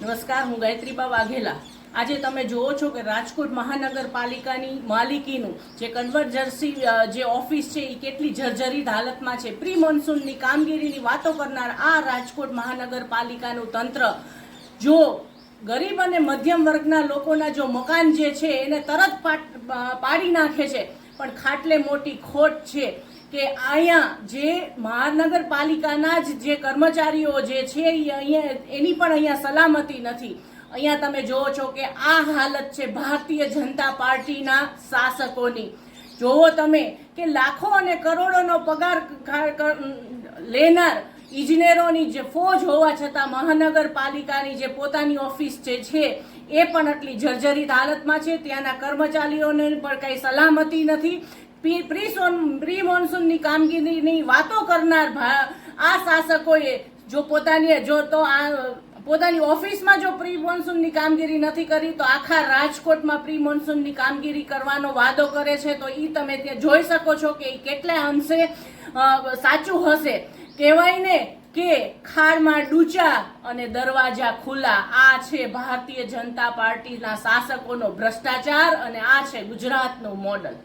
નમસ્કાર, હું ગાયત્રીબા વાઘેલા. આજે તમે જુઓ છો કે રાજકોટ મહાનગરપાલિકાની માલિકીનું જે કન્વર્જન્સી જે ઓફિસ છે, એ કેટલી જર્જરિત હાલતમાં છે. પ્રી મોન્સૂનની કામગીરીની વાતો કરનાર આ રાજકોટ મહાનગરપાલિકાનું તંત્ર. જો ગરીબ અને મધ્યમ વર્ગના લોકોના જો મકાન જે છે, એને તરત પાડી નાખે છે. પણ ખાટલે મોટી ખોટ છે. કે અહીંયા જે મહાનગરપાલિકાના જ જે કર્મચારીઓ જે છે અહીંયા એની પણ અહીંયા સલામતી નથી. અહીંયા તમે જુઓ છો કે આ હાલત છે ભારતીય જનતા પાર્ટીના શાસકોની. જોવો તમે કે લાખો અને કરોડોનો પગાર લેનાર ઇજનેરોની જે ફોજ હોવા છતાં મહાનગરપાલિકાની જે પોતાની ઓફિસ જે છે, એ પણ આટલી જર્જરિત હાલતમાં છે. ત્યાંના કર્મચારીઓને પણ કંઈ સલામતી નથી. પ્રી પ્રી મોન્સૂનની કામગીરીની વાતો કરનાર આ શાસકોએ જો પોતાની, જો તો આ, પોતાની ઓફિસમાં જો પ્રી મોન્સૂનની કામગીરી નથી કરી, તો આખા રાજકોટમાં પ્રી મોન્સૂનની કામગીરી કરવાનો વાદો કરે છે, તો એ તમે ત્યાં જોઈ શકો છો કે એ કેટલા અંશે સાચું હશે. કહેવાય ને કે ખાડમાં ડૂચા અને દરવાજા ખુલ્લા, આ છે ભારતીય જનતા પાર્ટીના શાસકોનો ભ્રષ્ટાચાર અને આ છે ગુજરાતનું મોડલ.